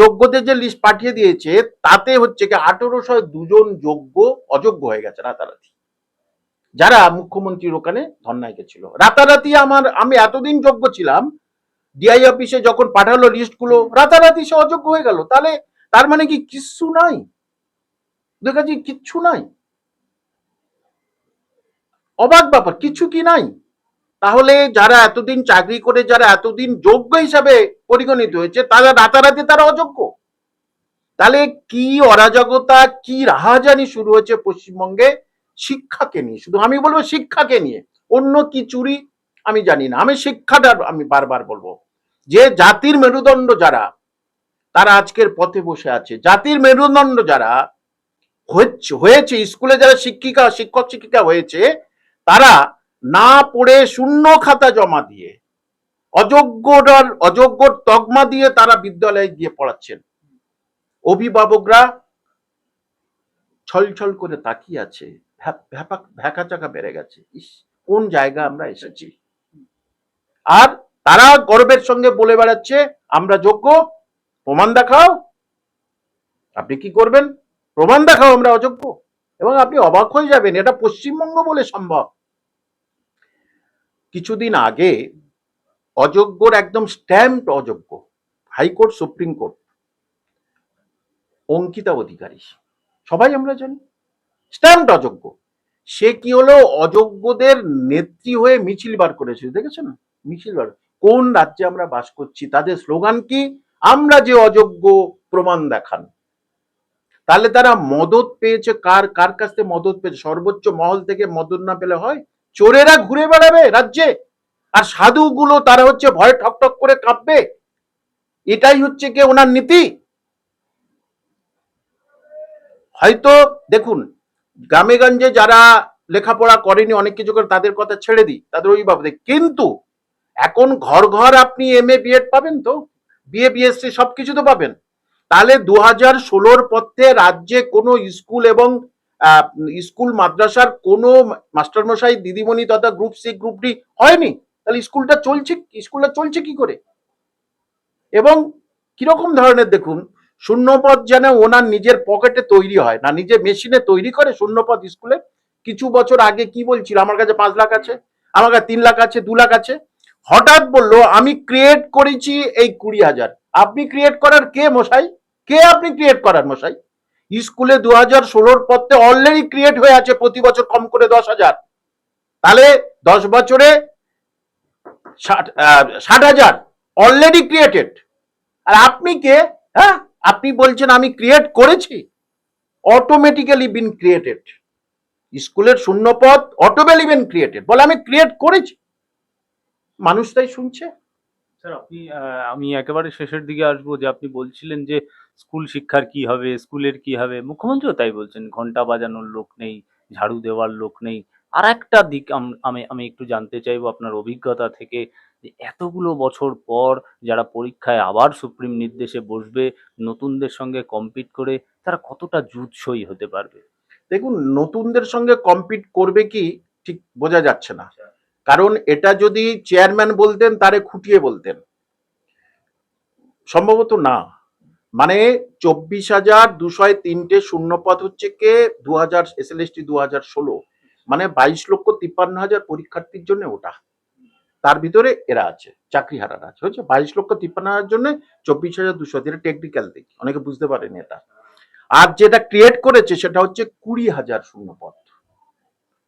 যোগ্যদের যে লিস্ট পাঠিয়ে দিয়েছে, তাতে হচ্ছে কি আঠেরোশো দুজন যোগ্য অযোগ্য হয়ে গেছে রাতারাতি। যারা মুখ্যমন্ত্রীর ওখানে ধর্নায় গেছিল। রাতারাতি আমার, আমি এতদিন যোগ্য ছিলাম ডিআই অফিসে যখন পাঠালো লিস্টগুলো রাতারাতি সে অযোগ্য হয়ে গেল। তাহলে তার মানে কি কিচ্ছু নাই? দেখাচ্ছি কিচ্ছু নাই? অবাক ব্যাপার, কিছু কি নাই? তাহলে যারা এতদিন চাকরি করে, যারা এতদিন যোগ্য হিসাবে পরিগণিত হয়েছে, তারা রাতারাতি তারা অযোগ্য। তাহলে কি অরাজকতা, কি রাহাজানি শুরু হয়েছে পশ্চিমবঙ্গে? শিক্ষাকে নিয়ে। শুধু আমি বলব শিক্ষাকে নিয়ে। অন্য কি চুরি? আমি জানি না। আমি শিক্ষাটা আমি বারবার বলব। যে জাতির মেরুদণ্ড যারা, তারা আজকের পথে বসে আছে। জাতির মেরুদণ্ড যারা হয়েছে স্কুলে যারা শিক্ষিকা শিক্ষক শিক্ষিকা হয়েছে, তারা না পড়ে শূন্য খাতা জমা দিয়ে অযোগ্যরার অযোগ্যর তগমা দিয়ে তারা বিদ্যালয়ে গিয়ে পড়াচ্ছেন। অভিভাবকরা ছলছল করে তাকিয়ে আছে। ভ্যাকা চাকা বেড়ে গেছে। ইস, কোন জায়গা আমরা এসেছি? আর তারা গর্বের সঙ্গে বলে বেড়াচ্ছে, আমরা যোগ্য, প্রমাণ দেখাও। আপনি কি করবেন? প্রমাণ দেখাও আমরা অযোগ্য। এবং আপনি অবাক হয়ে যাবেন, এটা পশ্চিমবঙ্গ বলে সম্ভব। কিছুদিন আগে অযোগ্যর একদম স্ট্যাম্প অযোগ্য high court supreme court Ankita Adhikari, সবাই আমরা জানি স্ট্যাম্প অযোগ্য। সে কি হলো? অযোগ্যদের নেত্রী হয়ে মিছিল বার করেছে দেখেছেন? মিছিল বার, কোন রাজ্যে আমরা বাস করছি, তাদের স্লোগান কি? আমরা যে অযোগ্য, প্রমাণ দেখান। তাহলে তারা মদত পেয়েছে কার কার কাছ থেকে মদত পেয়েছে? সর্বোচ্চ মহল থেকে মদত না পেলে হয়? চোরেরা ঘুরে বেড়াবে রাজ্যে। আর সাধুগুলো তারা হচ্ছে ভয় ঠকঠক করে কাঁপবে। এটাই হচ্ছে কি ওনার নীতি। হয়তো দেখুন গ্রামে গঞ্জে যারা লেখাপড়া করেনি, অনেক কিছু করে তাদের কথা ছেড়ে দিই, তাদের অভিভাবক কিন্তু এখন ঘর ঘর আপনি এম এ বিএড পাবেন তো? বিএ বিএসসি সবকিছু তো পাবেন। তাহলে দু হাজার ষোলোর পথে রাজ্যে কোনো স্কুল এবং স্কুল মাদ্রাসার কোনো মাস্টারমশাই, দিদিমণি তথা গ্রুপ সি গ্রুপ ডি হয়নি? তাহলে স্কুলটা চলছে স্কুলটা চলছে কি করে? এবং কীরকম ধরনের দেখুন, শূন্যপদ যেন ওনার নিজের পকেটে তৈরি হয় না নিজের মেশিনে তৈরি করে শূন্যপদ স্কুলে। কিছু বছর আগে কি বলছিল? আমার কাছে পাঁচ লাখ আছে, আমার কাছে তিন লাখ আছে, দু লাখ আছে। হঠাৎ বলল, আমি ক্রিয়েট করেছি এই কুড়ি হাজার। আপনি ক্রিয়েট করার কে মশাই? কে আপনি ক্রিয়েট করার মশাই? স্কুলে দু হাজার ষোলোর পথে অলরেডি ক্রিয়েট হয়ে আছে প্রতি বছর কম করে দশ হাজার। তাহলে দশ বছরে ষাট হাজার অলরেডি ক্রিয়েটেড আর আপনি কে? হ্যাঁ? আপনি বলছেন আমি ক্রিয়েট করেছি। অটোমেটিক্যালি বিন ক্রিয়েটেড স্কুলের শূন্য শূন্যপদ অটোমেটিক্যালি বিন ক্রিয়েটেড বলে আমি ক্রিয়েট করেছি। মানুষ তাই শুনছে। স্যার, আপনি আমি একেবারে শেষের দিকে আসব যে আপনি বলছিলেন যে স্কুল শিক্ষার কি হবে, স্কুলের কি হবে? মুখ্যমন্ত্রীও তাই বলছেন ঘণ্টা বাজানোর লোক নেই, ঝাড়ু দেওয়ার লোক নেই। আর একটা দিক আমি আমি একটু জানতে চাইব আপনার অভিজ্ঞতা থেকে, যে এতগুলো বছর পর যারা পরীক্ষায় আবার সুপ্রিম নির্দেশে বসবে, নতুনদের সঙ্গে কম্পিট করে, তারা কতটা জুৎসই হতে পারবে? দেখুন, নতুনদের সঙ্গে কম্পিট করবে কি, ঠিক বোঝা যাচ্ছে না। কারণ এটা যদি চেয়ারম্যান বলতেন, তারে খুঁটিয়ে বলতেন। সম্ভবত না। মানে চব্বিশ হাজার দুশো তিনটে শূন্যপদ হচ্ছে কে? দু হাজার এস এল দু হাজার ষোলো। মানে বাইশ লক্ষ তিপ্পান্ন হাজার পরীক্ষার্থীর জন্য ওটা। তার ভিতরে এরা আছে চাকরি হারারা আছে। হচ্ছে বাইশ লক্ষ তিপ্পান্ন হাজার জন্য চব্বিশ হাজার দুশো। এটা টেকনিক্যাল দিক অনেকে বুঝতে পারেনি এটা। আর যেটা ক্রিয়েট করেছে সেটা হচ্ছে কুড়ি হাজার শূন্যপদ।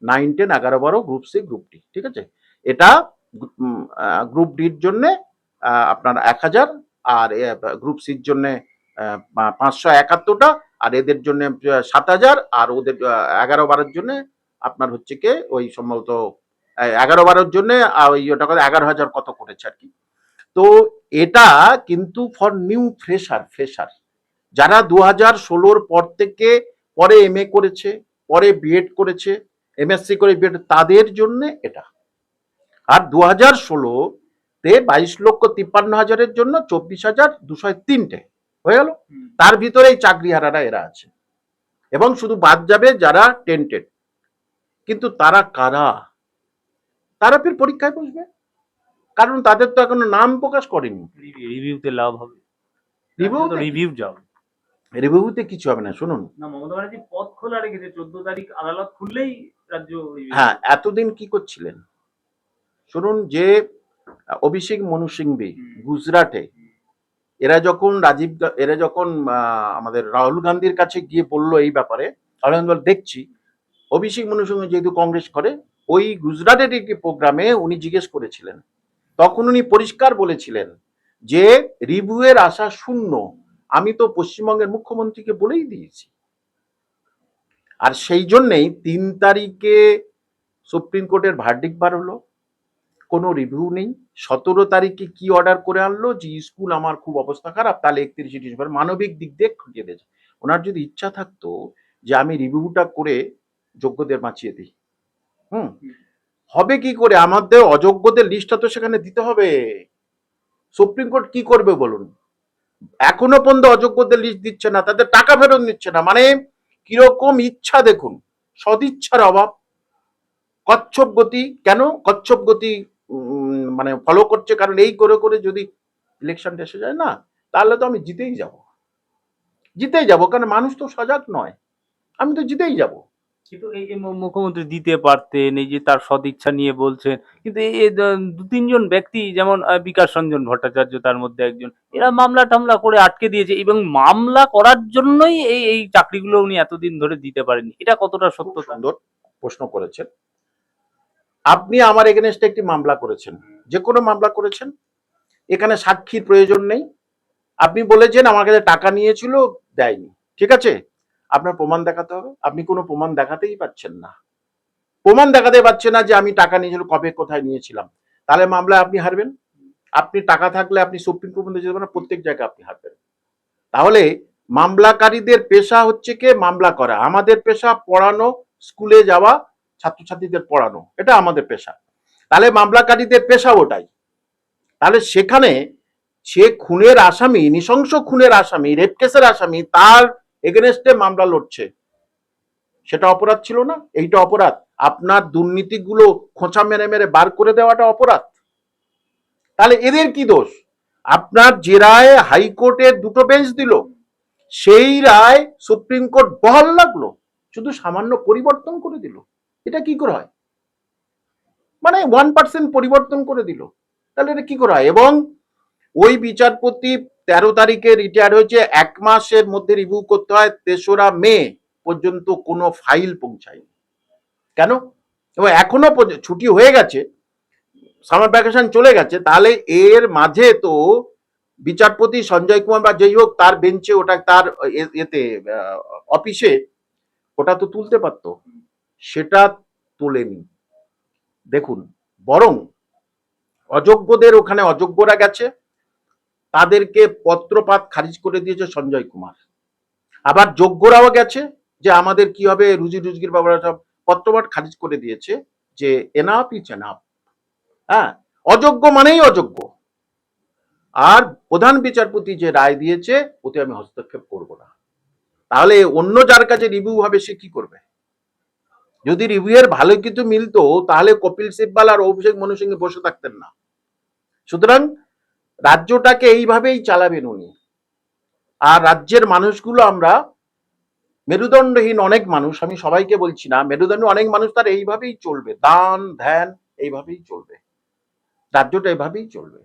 নাইন টেন এগারো, বারো গ্রুপ সি গ্রুপ ডি ঠিক আছে? এটা গ্রুপ ডির জন্য আপনার এক হাজার আর গ্রুপ সির জন্য পাঁচশো একাত্তরটা, আর এদের জন্য সাত হাজার, আর ওদের এগারো বারোর জন্য আপনার হচ্ছে কি ওই সম্ভবত এগারো বারোর জন্য ওই ওটা করে এগারো হাজার কত করেছে আর কি। তো এটা কিন্তু ফর নিউ ফ্রেশার ফ্রেশার যারা দু হাজার ষোলোর পর থেকে পরে এম এ করেছে, পরে বিএড করেছে এমএসসি করে বিএড তাদের জন্য এটা। আর দু হাজার ষোলোতে বাইশ লক্ষ তিপ্পান্ন হাজারের জন্য চব্বিশ হাজার দুশো তিনটে। হয়ে গেল। তার ভিতরে চাকরি হারারা এরা আছে। এবং শুধু বাদ যাবে যারা টেন্টেড কিন্তু তারা কারা? তারা ফির পরীক্ষায় বসবে। কারণ তাদের তো এখনও নাম প্রকাশ করেনি। রিভিউতে লাভ হবে। রিভিউ রিভিউ যাও রিভিউতে কিছু হবে না শুনুন। না মমতা ব্যানার্জি পথ খোলা রেখেছে। চোদ্দ তারিখ আদালত খুললেই রাজ্য হ্যাঁ এতদিন কি করছিলেন? শুনুন যে অভিষেক মনু সিংভি গুজরাটে এরা যখন রাজীব এরা যখন আমাদের রাহুল গান্ধীর কাছে গিয়ে বলল এই ব্যাপারে রাহুল দেখছি, অভিষেক মনু সিংহ যেহেতু কংগ্রেস করে, ওই গুজরাটের একটি প্রোগ্রামে উনি জিজ্ঞেস করেছিলেন। তখন উনি পরিষ্কার বলেছিলেন যে রিভিউয়ের আশা শূন্য, আমি তো পশ্চিমবঙ্গের মুখ্যমন্ত্রীকে বলেই দিয়েছি। আর সেই জন্যেই তিন তারিখে সুপ্রিম কোর্টের ভার্ডিক বার হলো। কোনো রিভিউ নেই। সতেরো তারিখে কি অর্ডার করে আনলো? যে স্কুল আমার খুব অবস্থা খারাপ, তাহলে একত্রিশে ডিসেম্বর মানবিক দিক দিয়ে খুঁজে দিয়েছে ওনার যদি ইচ্ছা থাকতো যে আমি রিভিউটা করে যোগ্যদের বাঁচিয়ে দিই। হুম? হবে কি করে? আমাদের অযোগ্যদের লিস্টটা তো সেখানে দিতে হবে। সুপ্রিম কোর্ট কি করবে বলুন? এখনও পর্যন্ত অযোগ্যদের লিস্ট দিচ্ছে না, তাদের টাকা ফেরত নিচ্ছে না। মানে কীরকম ইচ্ছা দেখুন, সদিচ্ছার অভাব। কচ্ছপ গতি, কেন? কচ্ছপ গতি মানে ফলো করছে কারণ এই করে করে যদি ইলেকশনটা এসে যায় না তাহলে তো আমি জিতেই যাব। জিতেই যাব কারণ মানুষ তো সজাগ নয়। আমি তো জিতেই যাব। কিন্তু এই মুখ্যমন্ত্রী দিতে পারতেন এই যে তার সদিচ্ছা নিয়ে বলছেন কিন্তু এই দু তিনজন ব্যক্তি যেমন বিকাশ রঞ্জন ভট্টাচার্য তার মধ্যে একজন এরা মামলা টামলা করে আটকে দিয়েছে এবং মামলা করার জন্যই এই এই চাকরিগুলো উনি এতদিন ধরে দিতে পারেননি। এটা কতটা সত্য সুন্দর প্রশ্ন করেছেন। আপনি আমার এগেনস্টে একটি মামলা করেছেন। যে কোনো মামলা করেছেন। এখানে সাক্ষীর প্রয়োজন নেই। আপনি বলেছেন আমার কাছে টাকা নিয়েছিল, দেয়নি। ঠিক আছে? আপনার প্রমাণ দেখাতে হবে। আপনি কোনো প্রমাণ দেখাতেই পাচ্ছেন না। প্রমাণ দেখাতে পারছেন না যে আমি টাকা নিয়েছিল, কবে কোথায় নিয়েছিলাম। তাহলে মামলায় আপনি হারবেন। আপনি টাকা থাকলে আপনি সুপ্রিম কোর্ট পর্যন্ত যেতে পারেন প্রত্যেক জায়গায় আপনি হারবেন। তাহলে মামলাকারীদের পেশা হচ্ছে কে? মামলা করা। আমাদের পেশা পড়ানো, স্কুলে যাওয়া ছাত্রছাত্রীদের পড়ানো, এটা আমাদের পেশা। তাহলে মামলাকারীদের পেশা ওটাই। তাহলে সেখানে সে খুনের আসামি, নৃশংস খুনের আসামি, রেপ কেসের আসামি, তার এগেনস্টে মামলা লড়ছে। সেটা অপরাধ ছিল না? এইটা অপরাধ। আপনার দুর্নীতিগুলো খোঁচা মেরে মেরে বার করে দেওয়াটা অপরাধ। তাহলে এদের কি দোষ? আপনার যে রায় হাইকোর্টের দুটো বেঞ্চ দিল, সেই রায় সুপ্রিম কোর্ট বহাল লাগল শুধু সামান্য পরিবর্তন করে দিল। এটা কি করে হয়? মানে ওয়ান পার্সেন্ট পরিবর্তন করে দিল। তাহলে এটা কি করে হয়? এবং ওই বিচারপতি তেরো তারিখে রিটায়ার হয়েছে, এক মাসের মধ্যে রিভিউ করতে হয়, তেসরা মে পর্যন্ত কোনো ফাইল পৌঁছায়নি। কেন? এবং এখনও ছুটি হয়ে গেছে সামার ভ্যাকেশন চলে গেছে, তাহলে এর মাঝে তো বিচারপতি সঞ্জয় কুমার বা যেই হোক তার বেঞ্চে ওটা, তার এতে অফিসে ওটা তো তুলতে পারতো। সেটা তোলেনি দেখুন, বরং অযোগ্যদের ওখানে অযোগ্যরা গেছে, তাদেরকে পত্রপাত খারিজ করে দিয়েছে সঞ্জয় কুমার। আবার যোগ্যরাও গেছে যে আমাদের কি হবে, রুজি রুজগির বাবারা সব পত্রপাত খারিজ করে দিয়েছে যে ইজ এনাফ হ্যাঁ অযোগ্য মানেই অযোগ্য। আর প্রধান বিচারপতি যে রায় দিয়েছে, ওতে আমি হস্তক্ষেপ করব না। তাহলে অন্য যার কাছে রিভিউ হবে, সে কি করবে? যদি রিভিউয়ের ভালো কিছু মিলতো, তাহলে কপিল সিব্বাল আর অভিষেক মনু সিংহে বসে থাকতেন না। সুতরাং রাজ্যটাকে এইভাবেই চালাবেন উনি। আর রাজ্যের মানুষগুলো আমরা, মেরুদণ্ডহীন অনেক মানুষ, আমি সবাইকে বলছি না মেরুদণ্ড অনেক মানুষ তার এইভাবেই চলবে, দান, ধ্যান, এইভাবেই চলবে। রাজ্যটা এইভাবেই চলবে।